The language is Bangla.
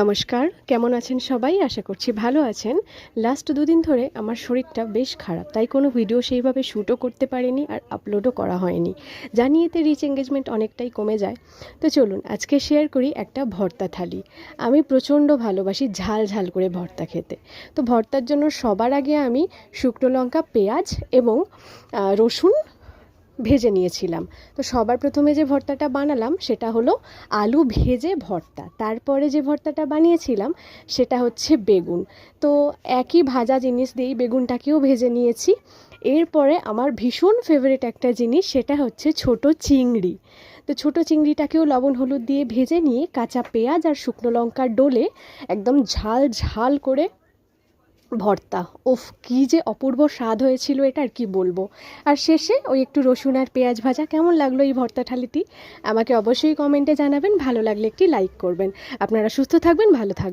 নমস্কার, কেমন আছেন সবাই? আশা করছি ভালো আছেন। লাস্ট দুদিন ধরে আমার শরীরটা বেশ খারাপ, তাই কোনো ভিডিও সেইভাবে শ্যুটও করতে পারিনি আর আপলোডও করা হয়নি। জানি এতে রিচ এঙ্গেজমেন্ট অনেকটাই কমে যায়। তো চলুন, আজকে শেয়ার করি একটা ভর্তা থালি। আমি প্রচণ্ড ভালোবাসি ঝাল ঝাল করে ভর্তা খেতে। তো ভর্তার জন্য সবার আগে আমি শুকনো লঙ্কা, পেঁয়াজ এবং রসুন ভেজে নিয়েছিলাম। তো সবার প্রথমে যে ভর্তাটা বানালাম সেটা হলো আলু ভেজে ভর্তা। তারপরে যে ভর্তাটা বানিয়েছিলাম সেটা হচ্ছে বেগুন। তো একই ভাজা জিনিস দিয়েই বেগুনটাকেও ভেজে নিয়েছি। এরপরে আমার ভীষণ ফেভারিট একটা জিনিস সেটা হচ্ছে ছোট চিংড়ি। তো ছোট চিংড়িটাকেও লবণ হলুদ দিয়ে ভেজে নিয়ে কাঁচা পেঁয়াজ আর শুকনো লঙ্কার ডোলে একদম ঝাল ঝাল করে ভর্তা। উফ, কী যে অপূর্ব স্বাদ হয়েছিল এটা আর কি বলব। আর শেষে ওই একটু রসুন আর পেঁয়াজ ভাজা, কেমন লাগল এই ভর্তা থালিটি? আমাকে অবশ্যই কমেন্টে জানাবেন, ভালো লাগলে একটি লাইক করবেন। আপনারা সুস্থ থাকবেন, ভালো থাকবেন।